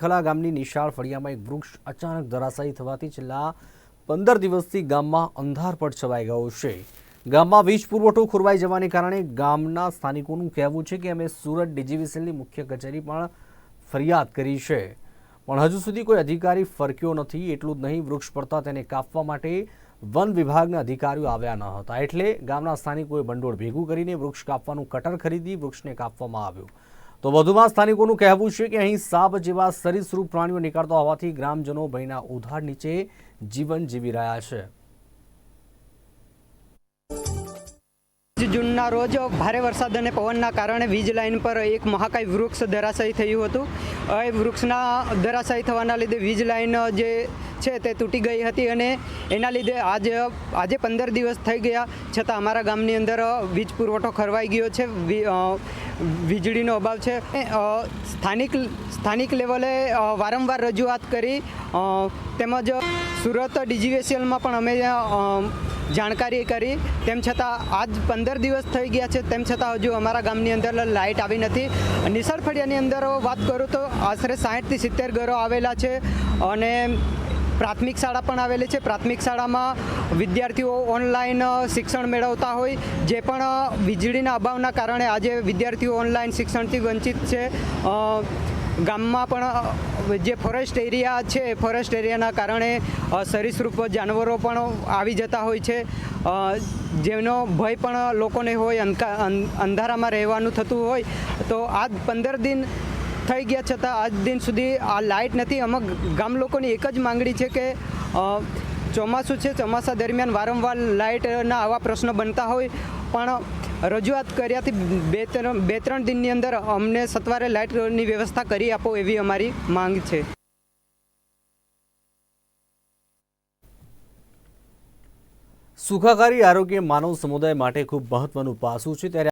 ખલા ગામની નિશાળ ફળિયામાં એક વૃક્ષ અચાનક ધરાશાયી થવાથી છેલ્લા પંદર દિવસથી ગામમાં અંધારપટ છવાઈ ગયો છે. ગામમાં વીજ પુરવઠો ખોરવાઈ જવાને કારણે ગામના સ્થાનિકોનું કહેવું છે કે અમે સુરત ડીજીવીસીએલની મુખ્ય કચેરી પણ ફરિયાદ કરી છે. પણ હજુ સુધી કોઈ અધિકારી ફરક્યો નથી, એટલું જ નહીં, વૃક્ષ પડતા તેને કાપવા માટે વન વિભાગના અધિકારીઓ આવ્યા ન હતા. એટલે ગામના સ્થાનિકોએ ભંડોળ ભેગું કરીને વૃક્ષ કાપવાનું કટર ખરીદી વૃક્ષને કાપવામાં આવ્યું. તો વધુમાં સ્થાનિકોનું કહેવું છે કે અહીં સાપ જેવા સરીસૃપ પ્રાણીઓ નીકળતા હોવાથી ગ્રામજનો ભયના ઉધાર નીચે જીવન જીવી રહ્યા છે. જૂનના રોજ ભારે વરસાદ અને પવનના કારણે વીજ લાઇન પર એક મહાકાય વૃક્ષ ધરાશાયી થયું હતું. એ વૃક્ષના ધરાશાયી થવાના લીધે વીજ લાઇન જે છે તે તૂટી ગઈ હતી અને એના લીધે આજ, આજે પંદર દિવસ થઈ ગયા, છતાં અમારા ગામની અંદર વીજ પુરવઠો ખરવાઈ ગયો છે વીજળીનો અભાવ છે. સ્થાનિક સ્થાનિક લેવલે વારંવાર રજૂઆત કરી તેમજ સુરત ડીજીવીસીએલમાં પણ અમે જાણકારી કરી. તેમ છતાં આજ પંદર દિવસ થઈ ગયા છે, તેમ છતાં હજુ અમારા ગામની અંદર લાઇટ આવી નથી. નિશાળ ફળિયાની અંદર વાત કરું તો આશરે સાહીઠથી સિત્તેર ઘરો આવેલા છે અને પ્રાથમિક શાળા પણ આવેલી છે. પ્રાથમિક શાળામાં વિદ્યાર્થીઓ ઓનલાઈન શિક્ષણ મેળવતા હોય. જે પણ વીજળીના અભાવના કારણે આજે વિદ્યાર્થીઓ ઓનલાઈન શિક્ષણથી વંચિત છે. ગામમાં પણ જે ફોરેસ્ટ એરિયા છે, ફોરેસ્ટ એરિયાના કારણે સરીસૃપ જાનવરો પણ આવી જતા હોય છે. જેનો ભય પણ લોકોને હોય અંધારામાં રહેવાનું થતું હોય. તો આ પંદર દિન થઈ ગયા છતાં આજ દિન સુધી આ લાઇટ નથી. અમુક ગામ લોકોની એક જ માંગણી છે કે ચોમાસું છે, ચોમાસા દરમિયાન વારંવાર લાઇટના આવા પ્રશ્નો બનતા હોય. પણ રજૂઆત કર્યાથી બે ત્રણ બે ત્રણ દિનની અંદર અમને સત્વરે લાઇટની વ્યવસ્થા કરી આપો એવી અમારી માંગ છે. સુખાકારી આરોગ્ય માનવ સમુદાય માટે ખૂબ મહત્વનું પાસું છે. ત્યારે